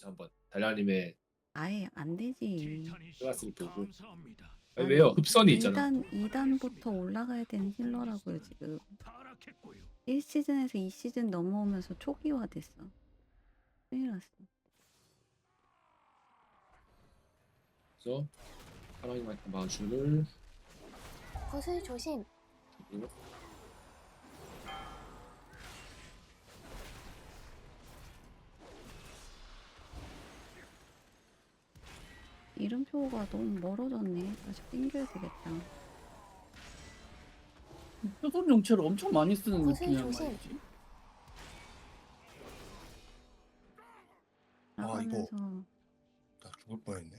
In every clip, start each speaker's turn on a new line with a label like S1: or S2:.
S1: 여기서 한번 달라님의
S2: 아예 안 되지.
S1: 클라스를 보고
S3: 감사합니다.
S1: 아니, 왜요? 흡선이 있잖아.
S2: 2단, 2단부터 올라가야 되는 힐러라고요, 지금.
S3: 타락했고요.
S2: 1시즌에서 2시즌 넘어오면서 초기화 됐어. 큰일 났어.
S1: 그래서 사랑이 마주를
S4: 구슬 조심.
S1: 그리고
S2: 이름표가 너무 멀어졌네. 다시 땡겨야 되겠다.
S5: 표본 정체를 엄청 많이 쓰는
S4: 조심,
S5: 느낌이란
S4: 조심.
S5: 말이지.
S6: 아, 이거.
S2: 나가면서
S6: 나 죽을 뻔했네.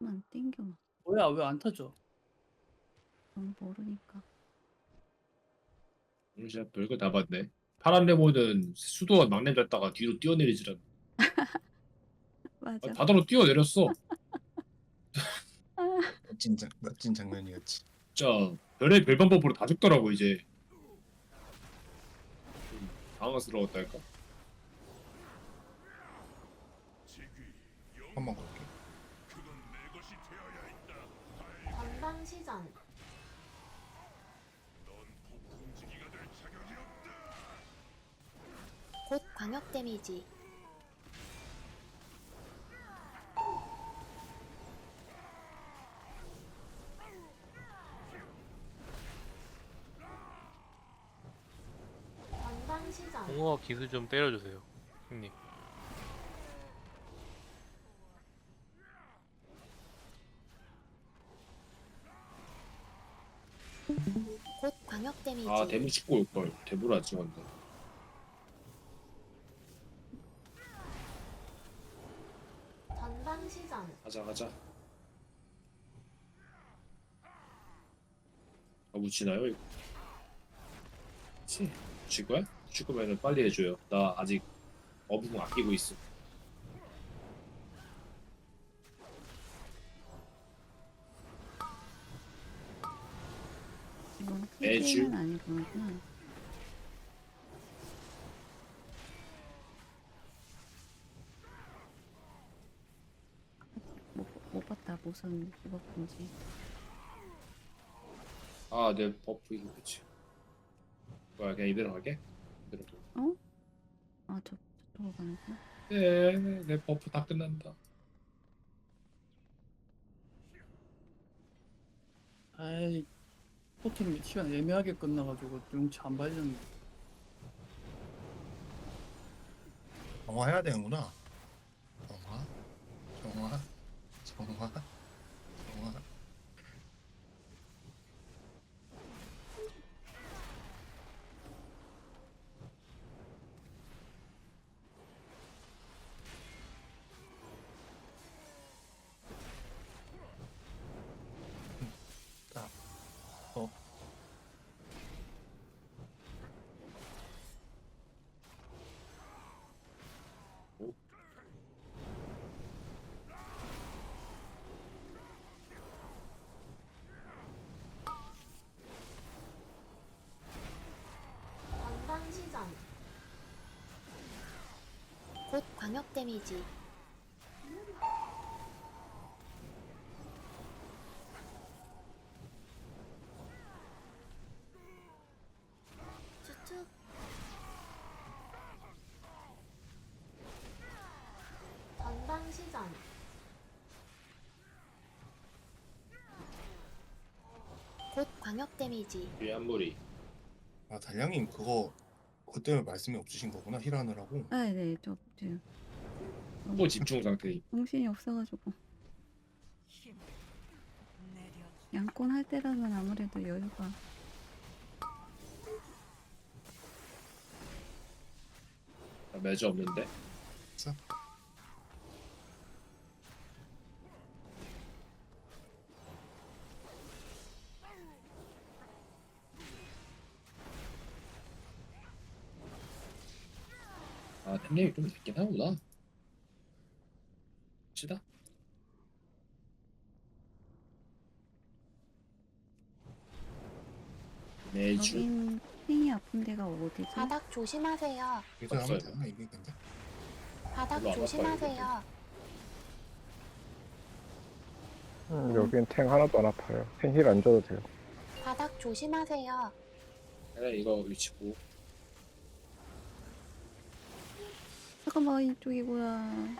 S2: 만 땡겨.
S5: 뭐야 왜 안 타죠?
S2: 너무 모르니까.
S1: 오늘 진짜 별거 다 봤네. 파란 레몬은 수도원 막내 잡다가 뒤로 뛰어내리지라
S2: 맞아.
S1: 바다로 뛰어내렸어.
S6: 멋진 장 멋진 장면이었지.
S1: 진짜 별의 별 방법으로 다 죽더라고 이제. 좀 당황스러웠달까?
S6: 한번 걸게.
S4: 전방 시전. 곧 광역 데미지. 전방
S7: 기술 좀 때려주세요, 형님.
S4: 곧 광역 데미지.
S1: 아 대문 찍고 올걸. 안 찍었네.
S4: 전방 시전.
S1: 가자 가자. 아 묻히나요 이거? 치. 묻힐 거야? 묻힐 거면 빨리 해줘요. 나 아직 어부공 아끼고 있어.
S2: 이건
S1: 매주.
S2: PD는 아니구나. 못, 못 봤다. 무슨 직업인지.
S1: 아, 내 버프 이거 그치. 뭐야, 그냥 이대로 갈게? 이대로.
S2: 아, 저, 저쪽으로 가는구나.
S1: 네, 내 버프 다 끝난다.
S5: 아이 포팅이 시간 애매하게 끝나가지고 용치 안 발렸네.
S6: 정화 해야 되는구나. 정화, 정화, 정화. 딱. 어.
S4: 시전. 곧 광역 데미지. 추측. 전방 시전. 곧 광역 데미지.
S1: 무리.
S6: 아 달량님 그거 때문에 말씀이 없으신 거구나 힐하느라고.
S2: 아, 네, 저, 지금.
S1: 한번 집중 상태.
S2: 정신이 없어가지고. 양권 할 때라면 아무래도 여유가.
S1: 나 매주 없는데.
S6: 있
S1: 템레이 좀 됐긴 하구나. 치다. 매주.
S2: 여긴 팽이 아픈 데가 어디지?
S4: 바닥 조심하세요.
S6: 그래서 하면. 되나 이게 근데?
S4: 바닥
S1: 별로 안
S4: 조심하세요.
S3: 음, 여긴 탱 하나도 안 아파요. 탱 힐 안 줘도 돼요.
S4: 바닥 조심하세요.
S1: 그래 이거 위치 보고
S2: 잠깐만 이쪽이구나.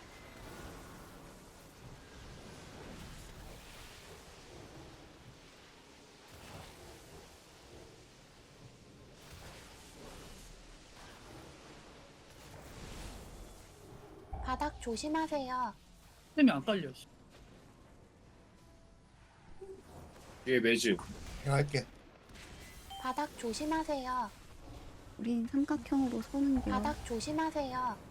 S4: 바닥 조심하세요.
S5: 템이 안 깔려. 씨.
S1: 뒤에 매즈
S6: 내가 할게.
S4: 바닥 조심하세요.
S2: 우린 삼각형으로 서는 게
S4: 바닥 조심하세요.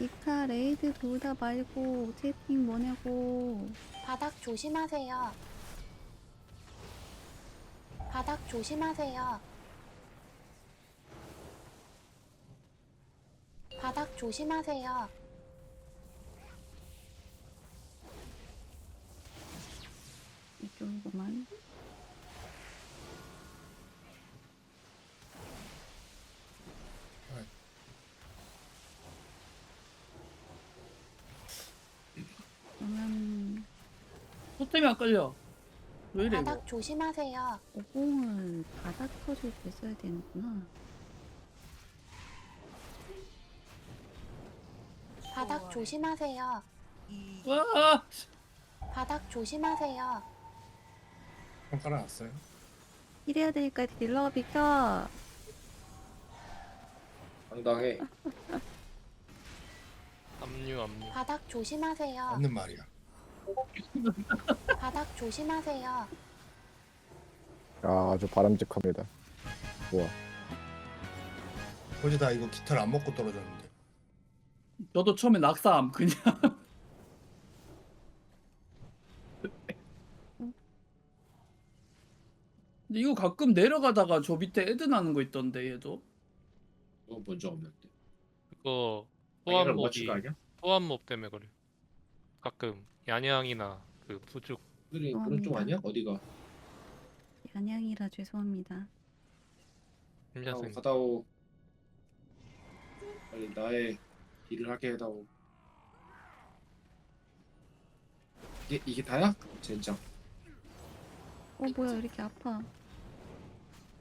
S2: 이카 레이드 돌다 말고 채팅 뭐냐고.
S4: 바닥 조심하세요. 바닥 조심하세요. 바닥 조심하세요.
S2: 이쪽이구만. 그러면
S5: 토템이 안 깔려. 왜 이래 이거?
S4: 바닥 조심하세요.
S2: 오공을 바닥 터질 때 써야 되는구나.
S4: 바닥 조심하세요.
S5: 와,
S4: 바닥 조심하세요.
S6: 형 깔아놨어요?
S2: 이래야 되니까 딜러가 비켜.
S1: 당당해
S7: 압류 압류.
S4: 바닥 조심하세요.
S6: 맞는 말이야.
S4: 바닥 조심하세요.
S3: 아, 아주 바람직합니다. 뭐야?
S6: 어제 나 이거 기타를 안 먹고 떨어졌는데.
S5: 저도 처음에 낙사함 그냥. 근데 이거 가끔 내려가다가 저 밑에 애드 나는 거 있던데 얘도.
S1: 그거 본적 없는데
S7: 그거
S1: 맞춘 거 아니야?
S7: 소환몹 때문에 그래. 가끔 야냥이나 그 부죽
S1: 그들이
S2: 어,
S1: 그런 쪽. 아니야? 어디가?
S2: 양양이라 죄송합니다.
S1: 가다오 가다오 빨리 나의 일을 하게 해다오 이게 이게 다야? 젠장
S2: 어 뭐야 왜 이렇게 아파?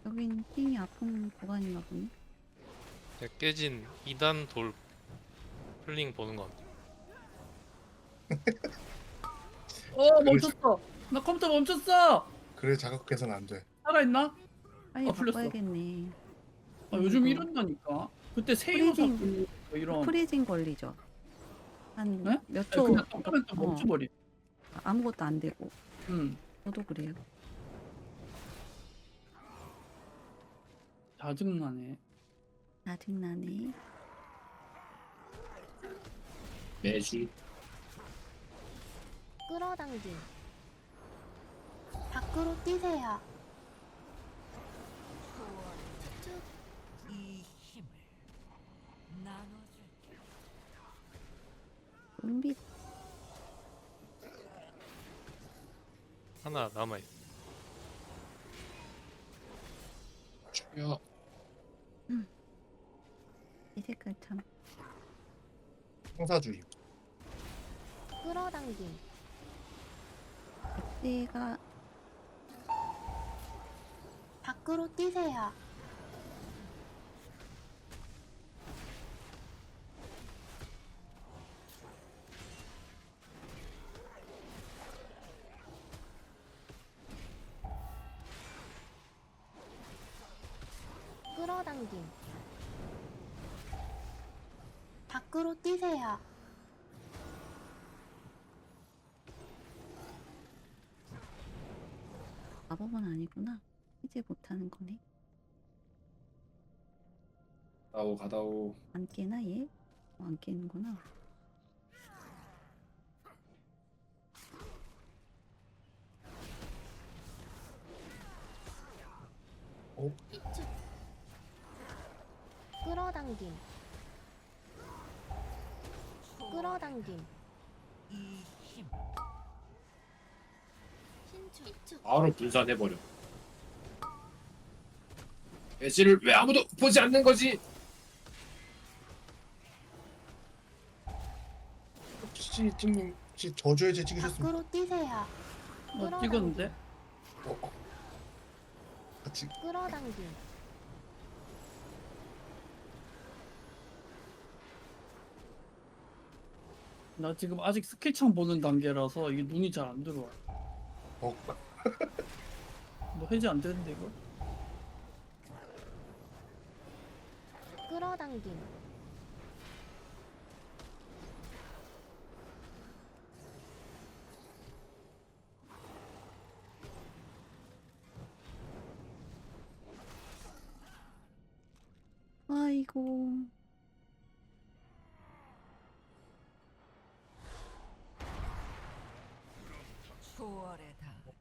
S2: 여긴 띵이 아픈 구간인가 보네.
S7: 깨진 2단 돌 풀링 보는 거 같아.
S5: 어 멈췄어. 나 컴퓨터 멈췄어.
S6: 그래 자극해서는 안 돼.
S5: 살아 있나?
S2: 빨리
S5: 아, 풀렸어.
S2: 바꿔야겠네.
S5: 아, 요즘
S2: 이거
S5: 이런다니까. 그때
S2: 프리징.
S5: 뭐 이런.
S2: 프리징 걸리죠. 한
S5: 네?
S2: 몇
S5: 아,
S2: 초
S5: 그냥 똑바로 또
S2: 어.
S5: 멈춰버리.
S2: 아무것도 안 되고
S5: 응.
S2: 저도 그래요.
S5: 짜증나네.
S2: 짜증나네.
S1: 매주
S4: 끌어당김. 밖으로 뛰세요.
S2: 은빛
S7: 하나 남아 있어.
S1: 죽여
S2: 이 색깔 참
S6: 형사주의.
S4: 끌어당김.
S2: 내가
S4: 밖으로 뛰세요.
S2: 아니구나. 이제 못하는 거네.
S1: 가다오 가다오
S2: 안 깨나 얘? 어, 안 깨는구나.
S4: 이쪽. 끌어당김. 끌어당김. 신축. 이쪽.
S1: 바로 분산해버려 배지를 왜 아무도 보지 않는 거지?
S6: 혹시 찍님 혹시 저주의 제 찍으셨습니까?
S4: 밖으로 뛰세요.
S5: 어 찍었는데?
S6: 어, 어. 같이
S4: 끌어당김.
S5: 나 지금 아직 스킬창 보는 단계라서 이게 눈이 잘 안 들어와.
S6: 어,
S5: 너 해제 안 되는데 이거?
S4: 끌어당김.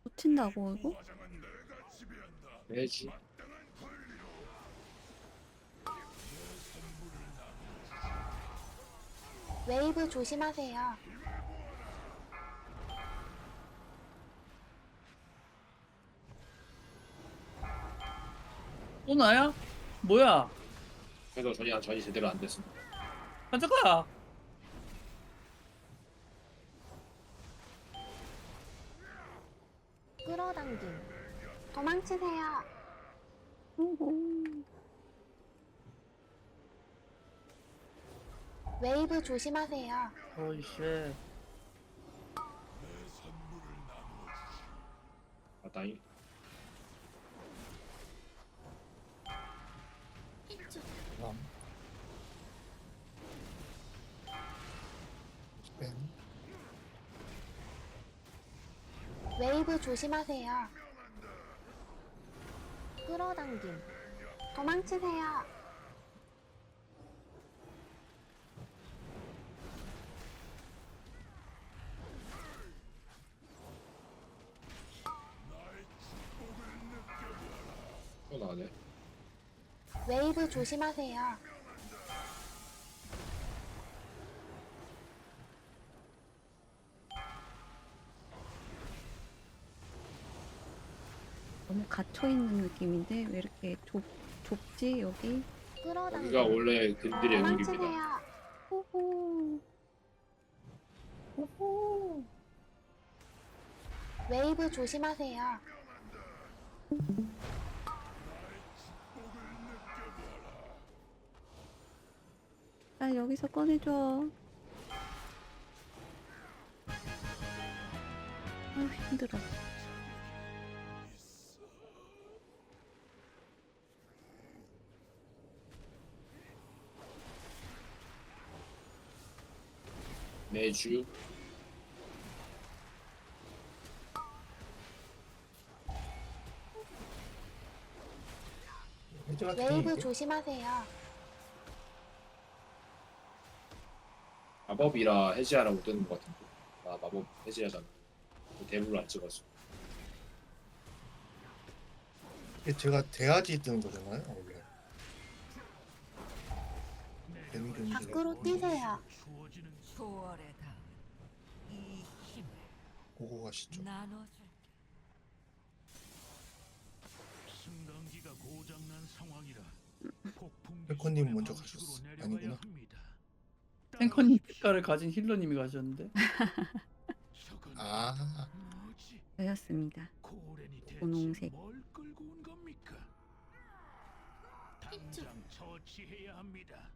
S2: 놓친다고 이거?
S1: 배지.
S4: 웨이브 조심하세요.
S5: 또 나야? 뭐야?
S1: 그래도 전이 전이 제대로 안 됐습니다.
S5: 가져가.
S4: 끌어당김. 도망치세요.
S2: 오호.
S4: 웨이브 조심하세요.
S5: 어이 쉣.
S1: 아따이.
S4: 조심하세요. 끌어당김. 도망치세요.
S1: 또 나네.
S4: 웨이브 조심하세요.
S2: 갇혀 있는 느낌인데 왜 이렇게 좁 좁지 여기?
S1: 여기가 원래 그들의 의입니다
S4: 도망치세요.
S2: 호호. 호호.
S4: 웨이브 조심하세요.
S2: 나 여기서 꺼내줘. 아 힘들어.
S1: 매주
S4: 웨이브
S6: 되는데
S4: 조심하세요.
S1: 마법이라 해제하라고 뜨는 것 같은데. 아 마법 해제하잖아. 대물로 안 찍었어.
S6: 이게 제가 돼야지 뜨는 거잖아요 원래. 되는 게 문제가
S4: 밖으로
S6: 아니고
S4: 뛰세요.
S8: 소월에다 이 힘을
S6: 보고 가시죠.
S8: 나눠줄게.
S9: 승강기가 고장난 상황이라 폭풍
S6: 백호님 먼저 가셨어. 아니구나.
S5: 탱커님 빛깔을 가진 힐러님이 가셨는데.
S6: 아,
S9: 대체
S2: 분홍색.
S9: 뭘 끌고 온 겁니까? 당장 처치해야 합니다.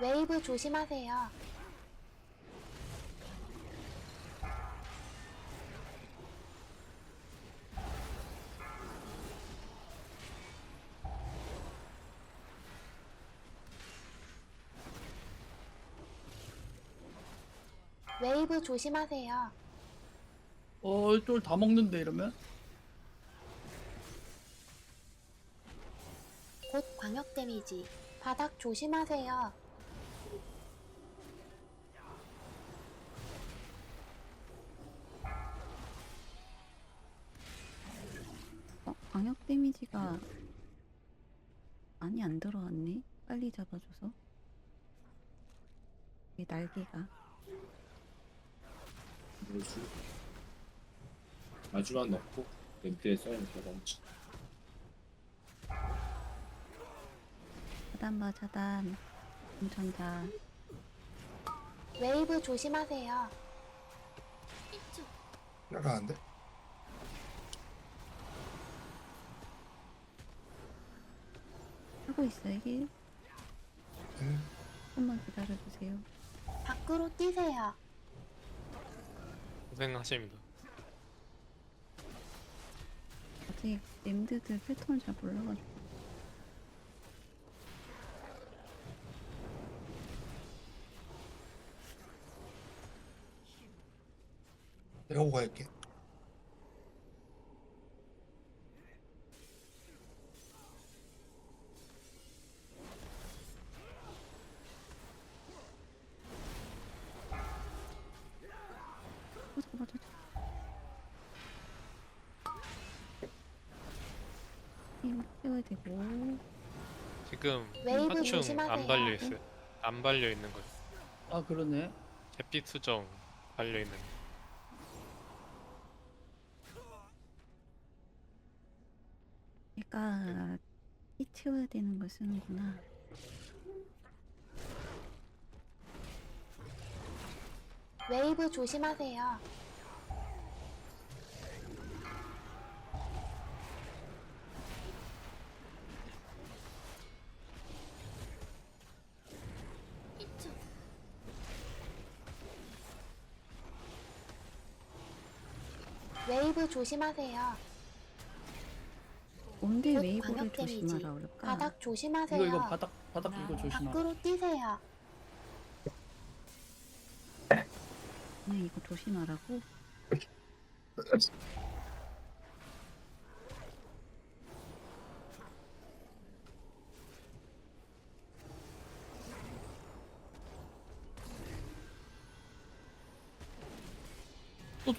S4: 웨이브 조심하세요. 웨이브 조심하세요.
S5: 어, 쫄 다 먹는데 이러면?
S4: 곧 광역 데미지. 바닥 조심하세요.
S2: 어, 광역 데미지가 많이 안 들어왔네. 빨리 잡아줘서. 이 날개가.
S1: 물수 마주만 넣고 램프에 써야니까 넘치.
S2: 차단 봐, 차단. 엄청다.
S4: 웨이브 조심하세요.
S6: 날아가는데?
S2: 하고 있어요, 힐.
S6: 음,
S2: 조금만 기다려주세요.
S4: 밖으로 뛰세요.
S7: 고생하십니다.
S2: 아직 램드들 패턴을 잘 몰라가지고.
S6: 내가 오고 갈게.
S2: 되고.
S7: 지금
S4: 웨이브 조심하세요.
S7: 안 발려 있어요. 안 발려 있는 거.
S5: 아, 그러네.
S7: 잿빛 수정 발려 있는. 거.
S2: 얘가 피 채워야 되는 걸 쓰는구나.
S4: 웨이브 조심하세요. 웨이브 조심하세요.
S2: 뭔데
S4: 곧
S2: 웨이브를
S4: 데미지.
S2: 조심하라 그럴까?
S4: 바닥 조심하세요.
S5: 이거 이거 바닥 바닥 이거 조심하.
S4: 밖으로 뛰세요.
S2: 그냥 이거 조심하라고?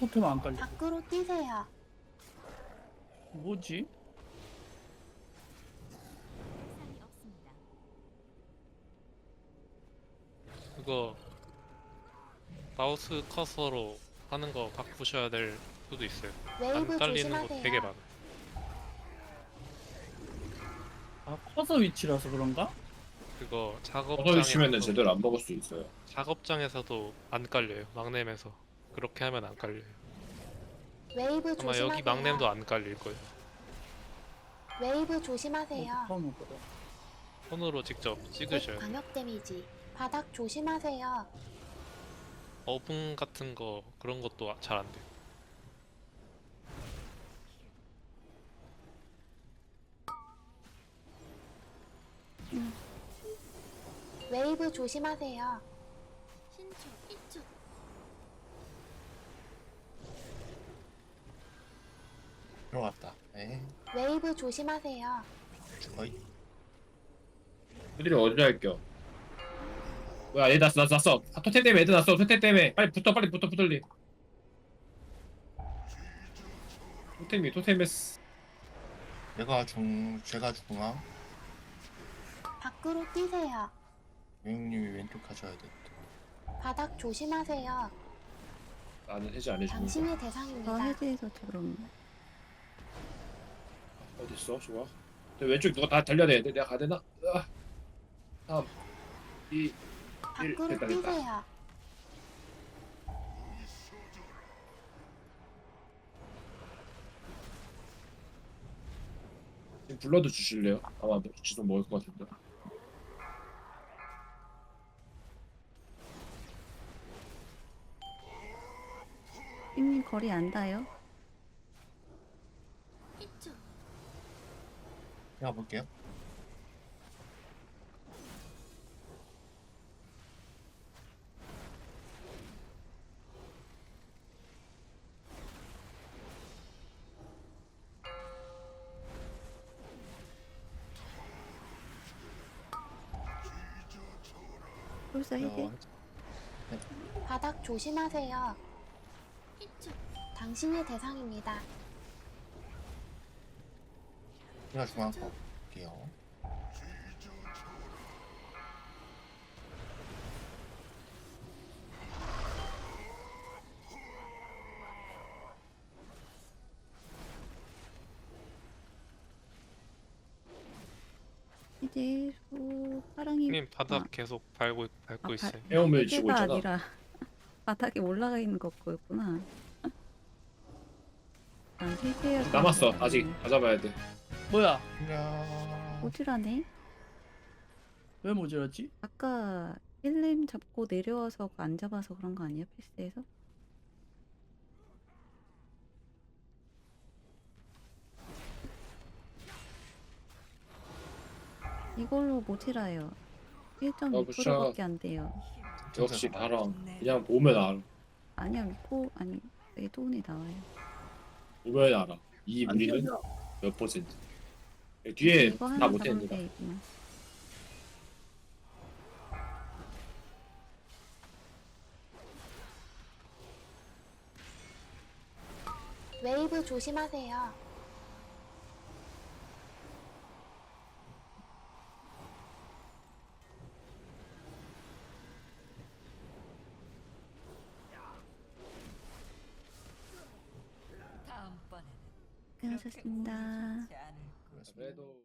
S5: 토템 안 깔려.
S4: 밖으로 뛰세요.
S5: 뭐지?
S7: 그거 마우스 커서로 하는 거 바꾸셔야 될 수도 있어요.
S4: 웨이브
S7: 안 딸리는 거
S4: 조심하세요.
S7: 되게 많아.
S5: 아, 커서 위치라서 그런가?
S7: 그거 작업장에서도
S1: 주시면은 제대로 안 먹을 수 있어요.
S7: 작업장에서도 안 깔려요. 막nem에서 그렇게 하면 안 깔려요.
S4: 웨이브
S7: 아마
S4: 조심하세요.
S7: 여기 막nem도 안 깔릴 거예요.
S4: 웨이브 조심하세요.
S5: 어, 처음 보다.
S7: 손으로 직접 찍으셔야 돼요.
S4: 광역 데미지. 바닥 조심하세요.
S7: 어분 같은 거 그런 것도 잘 안 돼요.
S4: 웨이브 조심하세요.
S6: 들어갔다. 에
S4: 웨이브 조심하세요.
S6: 죽어. 이
S1: 애들이 어디로 할게요? 뭐야 얘 났어 났어 났어 아, 토템 때문에 애들 났어 토템 때문에 빨리 붙어 빨리 붙어 붙을리 토템이 토템에 쓰-
S6: 내가 중, 제가 중앙.
S4: 밖으로 뛰세요.
S6: 영님이 왼쪽 가셔야 돼.
S4: 바닥 조심하세요.
S1: 나는 해지 안 해주는 거
S4: 당신의
S2: 저
S4: 대상입니다.
S2: 해제해서 그럼
S1: 어딨어 좋아 저 왼쪽 누가 다 달려야 돼 내가 가야 되나? 으아. 3 2
S4: 밖으로
S1: 됐다, 됐다.
S4: 뛰세요.
S1: 지금 불러도 주실래요? 아마 지금 먹을 것 같은데
S2: 삐님 거리 안 닿아요?
S6: 제가 볼게요.
S2: 뿔사 해제.
S4: 바닥 조심하세요. 당신의 대상입니다.
S6: 제가 중앙 거 볼게요.
S2: 이제 수 파랑이
S7: 형님 바닥
S2: 아.
S7: 계속 밟고 밟고
S2: 아,
S7: 있어요.
S1: 헤엄을 치고 있잖아.
S2: 아니라 바닥에 올라가 있는 거였구나. 난 해제야.
S1: 남았어 아직 다 잡아야 돼.
S5: 뭐야?
S6: 그냥
S2: 오지라네.
S5: 왜 모자랐지?
S2: 아까 1렘 잡고 내려와서 안 잡아서 그런 거 아니야 패스에서? 이걸로 모지라요. 1.6%밖에 안 돼요.
S1: 역시 바람. 그냥 보면 알아.
S2: 아니야 미포 아니 레드온이 나와요.
S1: 보면 알아. 이 무리는 몇 퍼센트. 뒤에
S2: 이거
S1: 다
S2: 하나 잡으면
S1: 못했는데.
S2: 돼 이거.
S4: 웨이브 조심하세요.
S8: 다음번에는. 그렇게.
S1: 그 래도